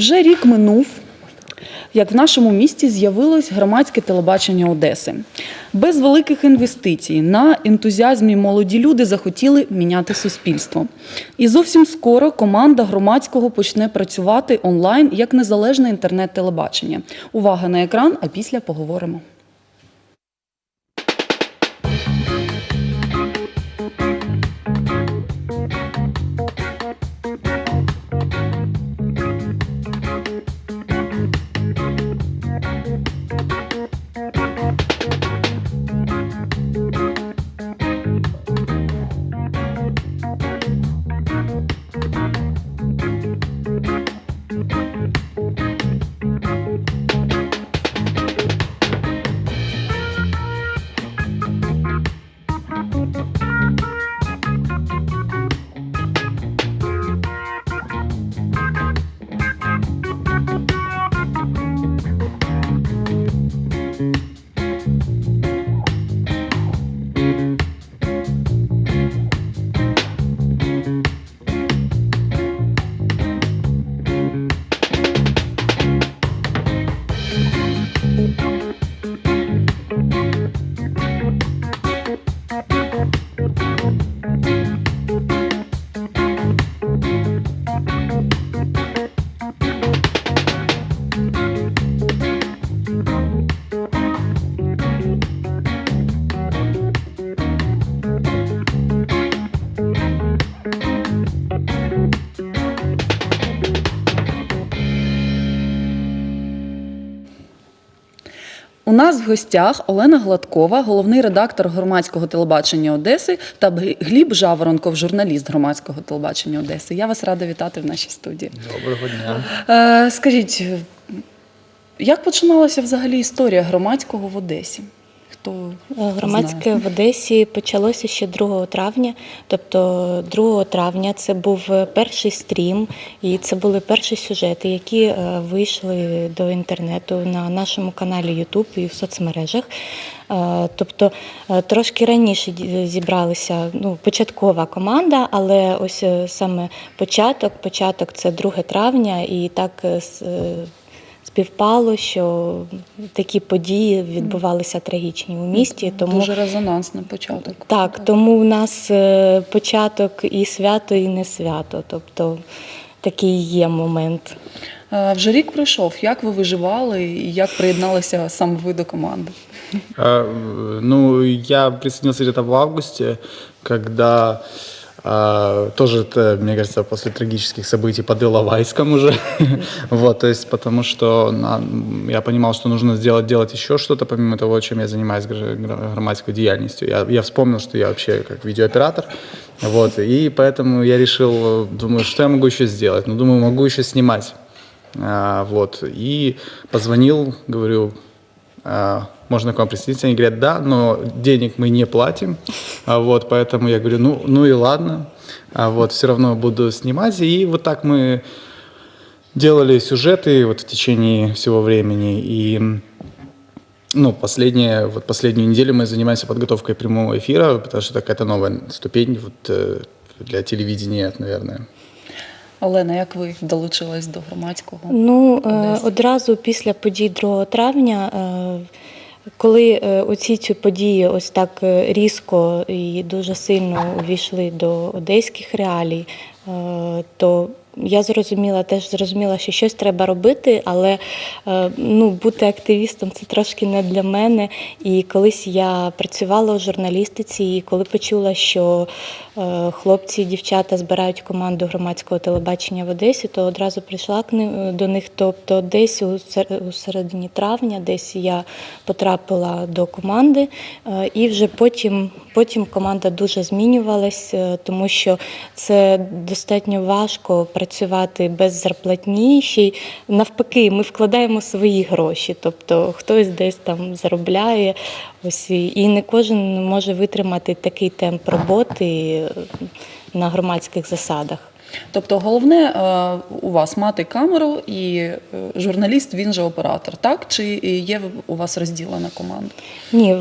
Вже рік минув, як в нашому місті з'явилось громадське телебачення Одеси. Без великих інвестицій на ентузіазмі молоді люди захотіли міняти суспільство. І зовсім скоро команда громадського почне працювати онлайн як незалежне інтернет-телебачення. Увага на екран, а після поговоримо. Нас в гостях Олена Гладкова, головний редактор громадського телебачення Одеси, та Гліб Жаворонков, журналіст громадського телебачення Одеси. Я вас рада вітати в нашій студії. Доброго дня. Е, скажіть, як починалася взагалі історія громадського в Одесі? Хто Громадське знає? в Одесі почалося ще 2 травня. Тобто 2 травня це був перший стрім, і це були перші сюжети, які е, вийшли до інтернету на нашому каналі YouTube і в соцмережах. Е, Тобто е, трошки раніше зібралися ну, початкова команда, але ось е, саме початок, початок це 2 травня, і так е, е, співпало, що такі події відбувалися трагічні у місті. Тому Дуже резонансний початок. так, тому у нас е, початок і свято, і не свято. Тобто такий є момент. Вже рік пройшов. Як ви виживали і як приєдналися саме ви до команди? Ну, я присоединился где-то в августе, когда а, тоже это, мне кажется, после трагических событий под Иловайском уже. вот, то есть, потому что на- я понимал, что нужно сделать, делать еще что-то, помимо того, чем я занимаюсь гра- гра- громадской деятельностью. Я, я вспомнил, что я вообще как видеооператор. Вот, и поэтому я решил, думаю, что я могу еще сделать? Ну, думаю, могу еще снимать. А, вот, и позвонил, говорю, а, можно к вам присоединиться? Они говорят, да, но денег мы не платим. А вот, поэтому я говорю, ну, ну и ладно. А вот, все равно буду снимать. И вот так мы делали сюжеты вот в течение всего времени. И ну, последние, вот последнюю неделю мы занимаемся подготовкой прямого эфира, потому что это какая-то новая ступень вот, э, для телевидения, наверное. Олена, як ви долучились до громадського? Ну, е, Одеси? одразу після подій 2 травня, е, коли е, оці ці події ось так е, різко і дуже сильно увійшли до одеських реалій, е, то я зрозуміла, теж зрозуміла, що щось треба робити, але е, ну, бути активістом це трошки не для мене. І колись я працювала у журналістиці, і коли почула, що е, хлопці і дівчата збирають команду громадського телебачення в Одесі, то одразу прийшла до них. Тобто, десь у середині травня, десь я потрапила до команди, е, і вже потім, потім команда дуже змінювалась, е, тому що це достатньо важко працювати без зарплатні. Ще й навпаки, ми вкладаємо свої гроші. Тобто хтось десь там заробляє. Ось і не кожен може витримати такий темп роботи е, на громадських засадах. Тобто, головне е, у вас мати камеру і е, журналіст, він же оператор, так? Чи є у вас розділена команда? Ні,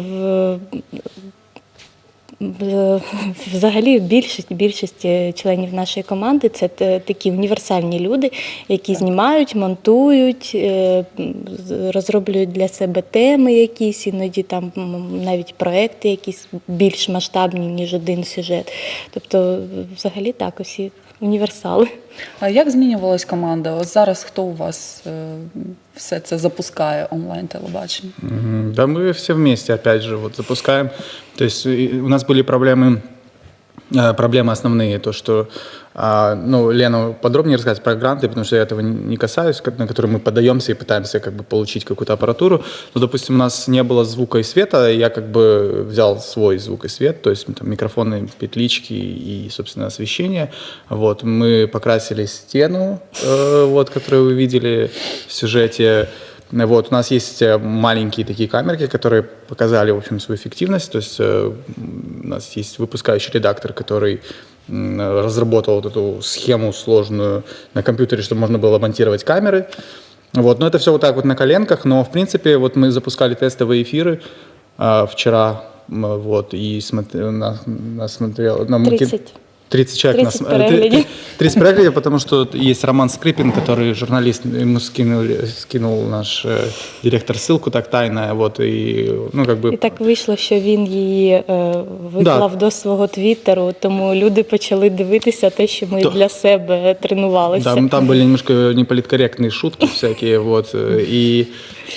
Взагалі, більшість більшість членів нашої команди це такі універсальні люди, які знімають, монтують, е, розроблюють для себе теми якісь, іноді там навіть проекти якісь більш масштабні, ніж один сюжет. Тобто, взагалі так, усі універсали. А як змінювалась команда? Ось зараз хто у вас е, все це запускає онлайн телебачення? Мгм. Да мы все вместе, опять же, вот запускаем. То есть и у нас были проблемы, э, проблемы основные, то, что, а, ну, Лена подробнее рассказать про гранты, потому что я этого не касаюсь, ка- на которые мы подаемся и пытаемся как бы получить какую-то аппаратуру. Но, допустим, у нас не было звука и света, я как бы взял свой звук и свет, то есть там микрофоны, петлички и, собственно, освещение. Вот, мы покрасили стену, э, вот, которую вы видели в сюжете. Вот, у нас есть э, маленькие такие камерки, которые показали, в общем, свою эффективность. То есть э, у нас есть выпускающий редактор, который разработал вот эту схему сложную на компьютере, чтобы можно было монтировать камеры. Вот, но это все вот так вот на коленках, но в принципе вот мы запускали тестовые эфиры а, вчера, вот, и смотр- на- нас смотрел... ки- 30. 30 человек 30 нас- э, три- переглядів. 30 переглядів, потому что есть Роман Скрипин, который журналист, ему скинул, скинул наш э, директор ссылку так тайно, вот, и, ну, как бы... І так вийшло, що він її е, виклав до свого твіттеру, тому люди почали дивитися те, що ми То- для себе тренувалися. Там, там были немножко неполиткорректные шутки всякие, вот, э, и...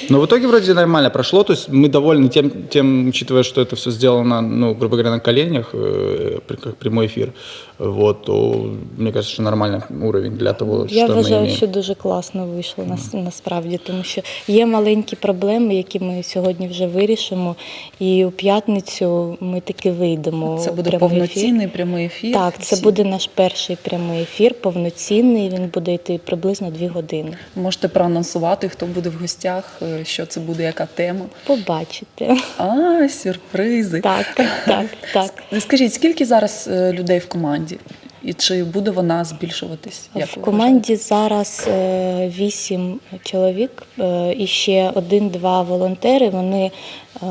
Но в итоге вроде нормально прошло, то есть мы довольны тем, тем учитывая, что это все сделано, ну, грубо говоря, на коленях, э, при- как прямой эфир, вот, то, мне кажется, что нормальный уровень для того, що Я что вважаю, имеем. що дуже класно вийшло нас, насправді, тому що є маленькі проблеми, які ми сьогодні вже вирішимо. І у п'ятницю ми таки вийдемо. Це буде прямий ефір. повноцінний прямий ефір. Так, це Всі- буде наш перший прямий ефір, повноцінний. Він буде йти приблизно дві години. Можете проанонсувати, хто буде в гостях, е, що це буде, яка тема. Побачите. А, сюрпризи. Так, так, так. Скажіть, скільки зараз е, людей в команді? І чи буде вона збільшуватись? Як В команді зараз е, вісім чоловік е, і ще один-два волонтери. Вони е,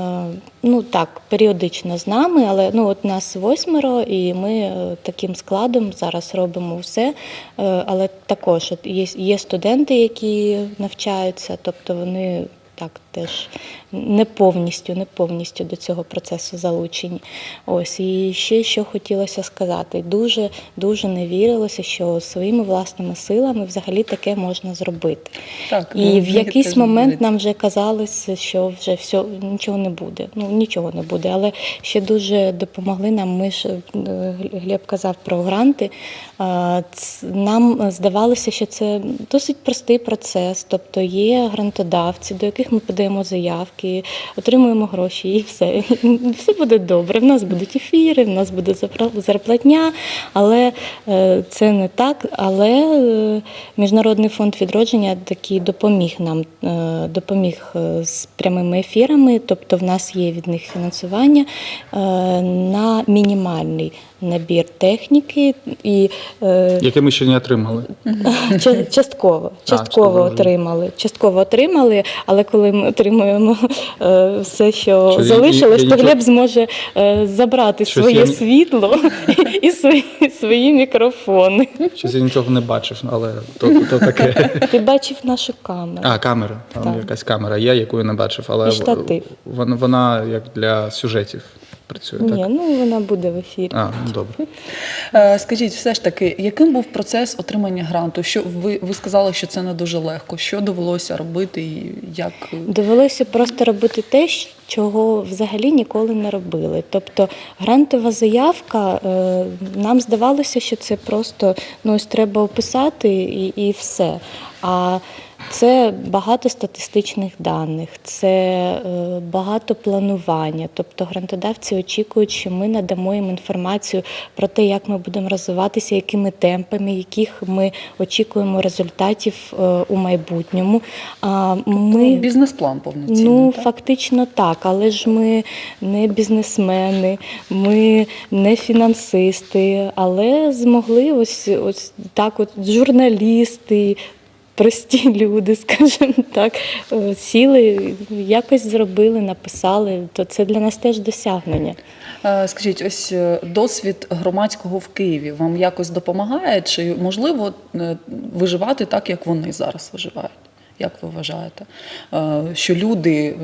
ну так періодично з нами, але ну от нас восьмеро, і ми таким складом зараз робимо все. Але також є, є студенти, які навчаються, тобто вони. Так, теж не повністю, не повністю до цього процесу залучені. Ось і ще що хотілося сказати. Дуже дуже не вірилося, що своїми власними силами взагалі таке можна зробити. Так, ну, і в якийсь момент нам вже казалося, що вже все нічого не буде. Ну нічого не буде. Але ще дуже допомогли нам. Ми ж е, Глеб казав про гранти. Нам здавалося, що це досить простий процес. Тобто є грантодавці, до яких ми подаємо заявки, отримуємо гроші, і все. Все буде добре. В нас будуть ефіри, в нас буде зарплатня, але е, це не так. Але е, Міжнародний фонд відродження такий допоміг нам, е, допоміг з прямими ефірами. Тобто, в нас є від них фінансування на мінімальний набір техніки і е, Яке ми ще не отримали. Ча- Частково, частково частково вже. отримали. Частково отримали, але коли ми отримуємо е, все, що Що я- залишилось, я то нічого- Глеб зможе е, забрати Щось своє я ні- світло і свої, свої мікрофони. Щось я нічого не бачив, але то, то таке. Ти бачив нашу камеру. А, камера. Там Так. якась камера є, яку я не бачив, але І штатив. Вона, вона як для сюжетів працює. Ні, Так? ну вона буде в ефірі. А, добре. Е, Скажіть, все ж таки, яким був процес отримання гранту? Що ви, ви сказали, що це не дуже легко? Що довелося робити і як Довелося просто робити те, чого взагалі ніколи не робили. Тобто грантова заявка, е, нам здавалося, що це просто ну, ось треба описати і, і все. А це багато статистичних даних, це е, багато планування. Тобто грантодавці очікують, що ми надамо їм інформацію про те, як ми будемо розвиватися, якими темпами, яких ми очікуємо результатів е, у майбутньому. А ну, ми бізнес-план повноцінний? Ну, так? фактично так, але ж ми не бізнесмени, ми не фінансисти, але змогли ось, ось так, от журналісти. Прості люди, скажімо так, е, сіли, якось зробили, написали, то це для нас теж досягнення. Е, Скажіть, ось е, досвід громадського в Києві вам якось допомагає? Чи можливо виживати так, як вони зараз виживають? Як ви вважаєте? Що люди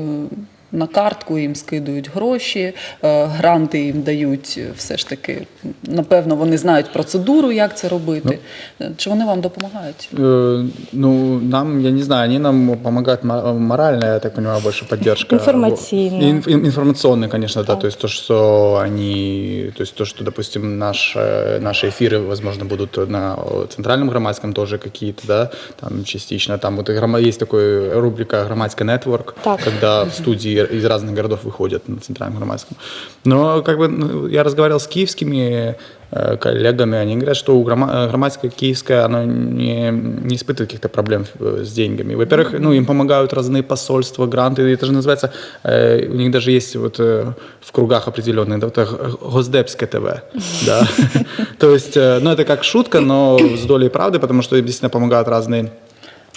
на картку їм скидують гроші, е, гранти їм дають е, все ж таки. Напевно, вони знають процедуру, як це робити. Е, Чи вони вам допомагають? Э, Ну, нам, я не знаю, они нам помогают мо- морально, я так понимаю, больше поддержка. Информативно. Инф- ин- информационно, конечно, да. То есть то, что они, то есть то, что, допустим, наши, наши эфиры, возможно, будут на центральном громадском тоже какие-то, да, там частично. Там вот и грома- есть такая рубрика «Громадский нетворк», Так. когда студии из разных городов выходят на центральном громадском. Но как бы ну, я разговаривал с киевскими э, коллегами, они говорят, что у грома- громадское киевское, оно не, не испытывает каких-то проблем э, с деньгами. Во-первых, ну, им помогают разные посольства, гранты, это же называется, э, у них даже есть вот в кругах определенных, да, вот, э, Госдепское ТВ, да. То есть, ну, это как шутка, но с долей правды, потому что им действительно помогают разные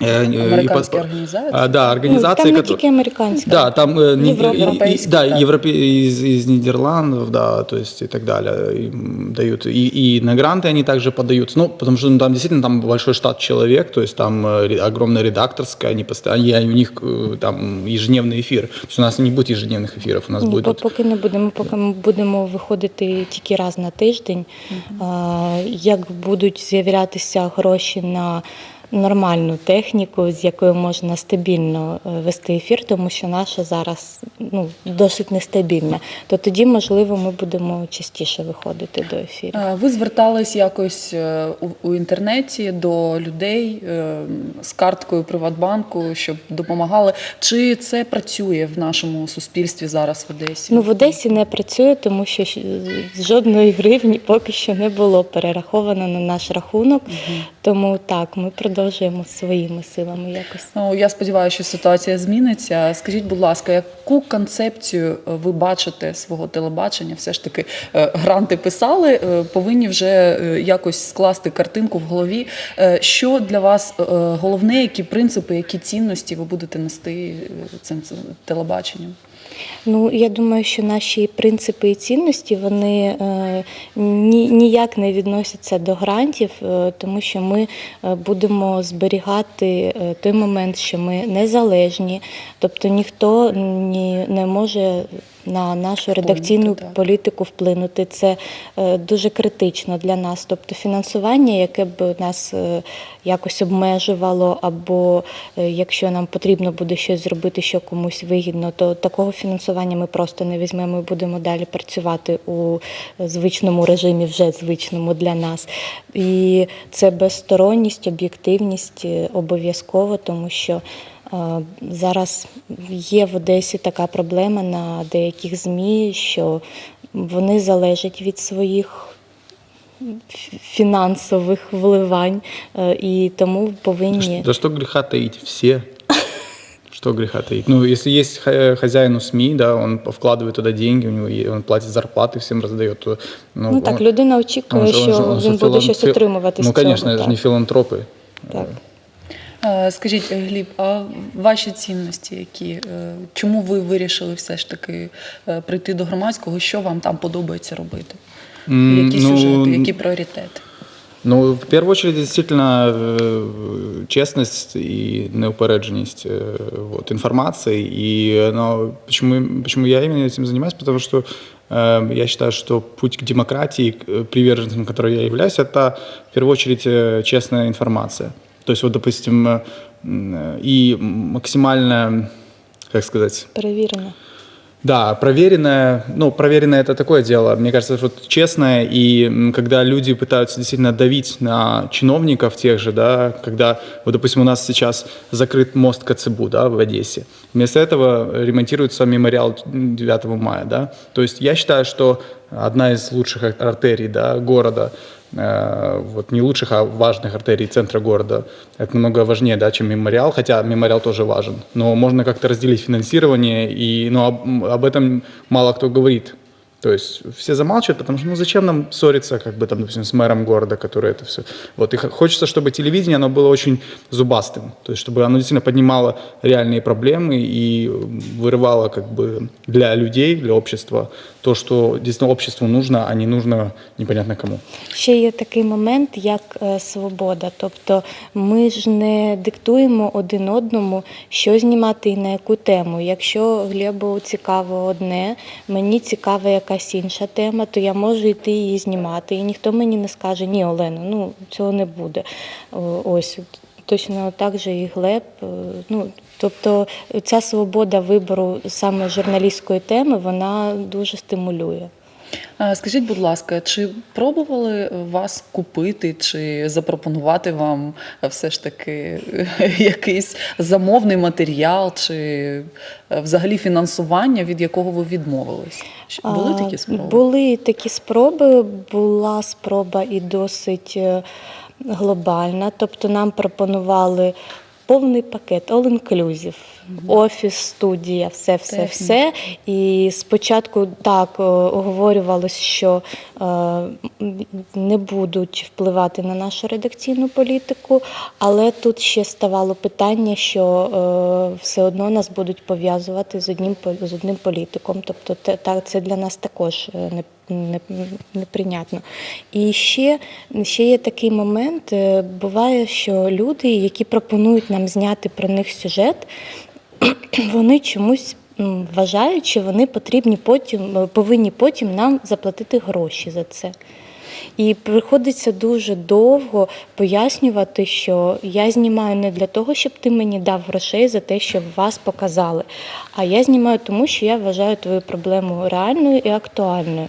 э, э, и Американские под- организации? А, Да, Ну, организации, там не которые- тільки американська. да, там э, не- Европа. и- и- Европейский, да, так. европе- из, из Нидерландов, да, то есть и так далее, им дают. И, и на гранты они также подаются, ну, потому что ну, там действительно там большой штат человек, то есть там э, ре- огромная редакторская, они постоянно, и у них э, там ежедневный эфир. То есть у нас не будет ежедневных эфиров, у нас Ні, будет... по- вот- поки не будемо, поки ми будемо виходити тільки раз на тиждень. А, Як будуть з'являтися гроші на нормальну техніку, з якою можна стабільно е, вести ефір, тому що наша зараз ну, досить нестабільна, то тоді, можливо, ми будемо частіше виходити до ефіру. Е, Ви звертались якось е, у, інтернеті до людей з карткою Приватбанку, щоб допомагали. Чи це працює в нашому суспільстві зараз в Одесі? Ну, в Одесі не працює, тому що жодної гривні поки що не було перераховано на наш рахунок. Тому так, ми продовжуємо своїми силами якось. Ну, я сподіваюся, що ситуація зміниться. Скажіть, будь ласка, яку концепцію е, ви бачите свого телебачення? Все ж таки е, гранти писали, е, повинні вже якось скласти картинку в голові. Що для вас головне, які принципи, які цінності ви будете нести цим телебаченням? Ну, я думаю, що наші принципи і цінності вони е, ні, ніяк не відносяться до грантів, е, тому що ми е, будемо зберігати той момент, що ми незалежні, тобто ніхто ні, не може на нашу редакційну так. політику вплинути. Це е, дуже критично для нас. Тобто фінансування, яке б нас е, якось обмежувало, або е, якщо нам потрібно буде щось зробити, що комусь вигідно, то такого фінансування ми просто не візьмемо і будемо далі працювати у звичному режимі, вже звичному для нас. І це безсторонність, об'єктивність обов'язково, тому що. Е, Зараз є в Одесі така проблема на деяких ЗМІ, що вони залежать від своїх ф- фінансових вливань, е, і тому повинні. Да что греха таить, все. Что греха таить? Ну, если есть ха- хозяину СМИ, да, он вкладывает туда деньги, у него е- он платит зарплаты, всем раздает. то, Ну так, он- людина он очікує, же- он же- що он же він буде філан- щось фі- отримувати з Ну, цього. конечно, это же так. не филантропы. Так. Е, Скажіть, Гліб, а ваші цінності, які е, чому ви вирішили все ж таки е, прийти до громадського? Що вам там подобається робити? М, Які ну, сюжети, які пріоритети? Ну, в первую очередь, действительно, э, честность и неупередженность э, вот, информации. И ну, почему, почему я именно этим занимаюсь? Потому что э, я считаю, что путь к демократии, к э, приверженцем которой я являюсь, это в первую очередь э, честная информация. То есть, вот, допустим, э, м, и максимально, как сказать, Перевірено. да, проверенное, ну, проверенное это такое дело. Мне кажется, вот честное, и когда люди пытаются действительно давить на чиновников тех же, да, когда, вот, допустим, у нас сейчас закрыт мост Коцебу, да, в Одессе. Вместо этого ремонтируется мемориал 9 мая, да. То есть я считаю, что одна из лучших ар- артерий, да, города, э, вот не лучших, а важных артерий центра города. Это намного важнее, да, чем мемориал, хотя мемориал тоже важен. Но можно как-то разделить финансирование, и, но об, об этом мало кто говорит. То есть все замалчивают, потому что ну зачем нам ссориться, как бы там, допустим, с мэром города, который это все. Вот и х- хочется, чтобы телевидение оно было очень зубастым, то есть чтобы оно действительно поднимало реальные проблемы и м, вырывало как бы для людей, для общества то, что действительно обществу нужно, а не нужно непонятно кому. Ще є такий момент, як е, свобода. Тобто ми ж не диктуємо один одному, що знімати і на яку тему. Якщо Глебу цікаво одне, мені цікава якась інша тема, то я можу йти її знімати. І ніхто мені не скаже, ні, Олено, ну цього не буде. Ось. Точно так же і Глеб. е, Ну, тобто ця свобода вибору саме журналістської теми, вона дуже стимулює. Е, Скажіть, будь ласка, чи пробували вас купити чи запропонувати вам е, все ж таки якийсь замовний матеріал, чи е, взагалі фінансування, від якого ви відмовились? Були такі спроби? Були такі спроби. Була спроба і досить глобальна. Тобто нам пропонували повний пакет, all inclusive, офіс, студія, все, все, все. І спочатку так оговорювалось, що е, не будуть впливати на нашу редакційну політику, але тут ще ставало питання, що е, все одно нас будуть пов'язувати з одним з одним політиком. Тобто, те- та це для нас також е, не. Не, неприйнятно. І ще, ще є такий момент. е, Буває, що люди, які пропонують нам зняти про них сюжет, вони чомусь вважають, що вони потрібні потім, е, повинні потім нам заплатити гроші за це. І приходиться дуже довго пояснювати, що я знімаю не для того, щоб ти мені дав грошей за те, щоб вас показали. А я знімаю тому, що я вважаю твою проблему реальною і актуальною.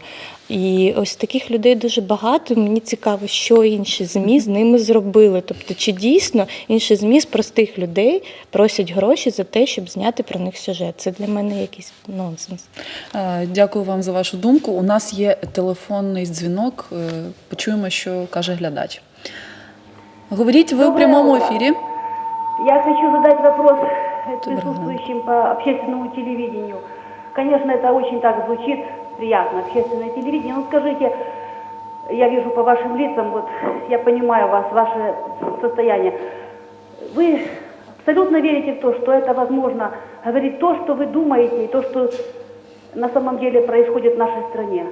І ось таких людей дуже багато. Мені цікаво, що інші ЗМІ з ними зробили. Тобто, чи дійсно інші ЗМІ з простих людей просять гроші за те, щоб зняти про них сюжет. Це для мене якийсь нонсенс. Е, Дякую вам за вашу думку. У нас є телефонний дзвінок. Е, Почуємо, що каже глядач. Говоріть ви у прямому ефірі. Я хочу задать вопрос присутствующим по общественному телевидению. Конечно, это очень так звучит приятно, общественное телевидение. Но скажите, я вижу по вашим лицам, вот я понимаю вас, ваше состояние. Вы абсолютно верите в то, что это возможно говорить то, что вы думаете, и то, что на самом деле происходит в нашей стране.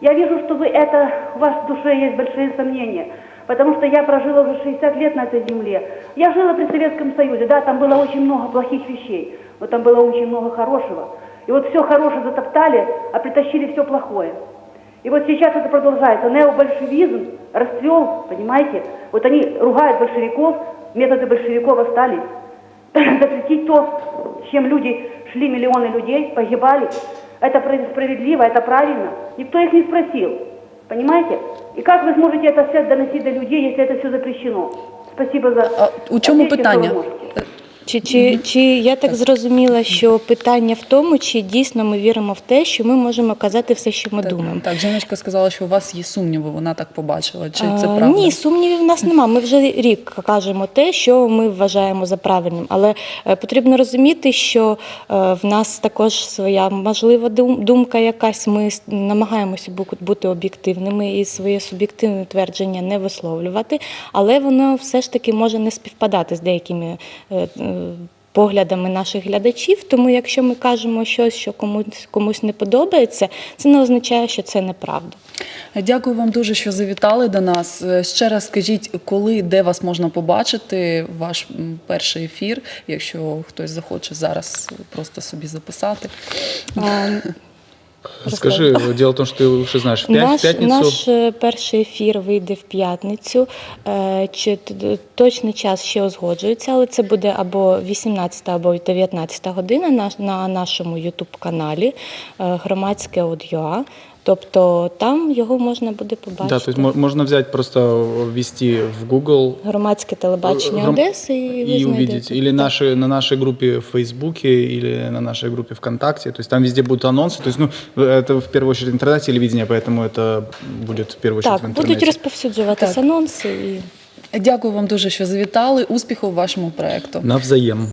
Я вижу, что вы это, у вас в душе есть большие сомнения, потому что я прожила уже 60 лет на этой земле. Я жила при Советском Союзе, да, там было очень много плохих вещей, но там было очень много хорошего. И вот все хорошее затоптали, а притащили все плохое. И вот сейчас это продолжается. Необольшевизм расцвел, понимаете? Вот они ругают большевиков, методы большевиков остались. Запретить то, с чем люди шли, миллионы людей, погибали. Это пра- справедливо, это правильно. Никто их не спросил. Понимаете? И как вы сможете это все доносить до людей, если это все запрещено? Спасибо за А у чому питання? Чи, чи, чи я так зрозуміла, що питання в тому, чи дійсно ми віримо в те, що ми можемо казати все, що ми Так, думаємо? Так, Жіночка сказала, що у вас є сумніви, вона так побачила. Чи це А, правда? Ні, сумнівів в нас нема. Ми вже рік кажемо те, що ми вважаємо за правильним. Але е, потрібно розуміти, що е, в нас також своя можлива дум- думка якась. Ми намагаємося бу- бути об'єктивними і своє суб'єктивне твердження не висловлювати, але воно все ж таки може не співпадати з деякими. Поглядами наших глядачів, тому якщо ми кажемо щось, що комусь комусь не подобається, це не означає, що це неправда. Дякую вам дуже, що завітали до нас. Е, Ще раз скажіть, коли, де вас можна побачити, ваш перший ефір, якщо хтось захоче зараз просто собі записати. А, Скажи, дело в тому, що ти лучше знаєш в, пя- Наш, наш е, перший ефір вийде в п'ятницю. Е, Чи точний час ще узгоджується, але це буде або 18 або 19 година на, на нашому youtube каналі е, громадське аудіо. Тобто там його можна буде побачити. Да, то есть мо- можно взять, просто ввести в Google Громадське телебачення Гром- Одеси і, ви и знайдете. увидеть. Или наши, на нашей группе в Фейсбуке, или на нашей группе ВКонтакте. То есть там везде будут анонсы. То есть, ну, это в первую очередь интернет-телевидение, поэтому это будет в первую очередь в Так, интернете. будуть розповсюджуватися Так. анонси і Дякую вам дуже, що завітали. Успіху в вашому проєкту. Навзаєм.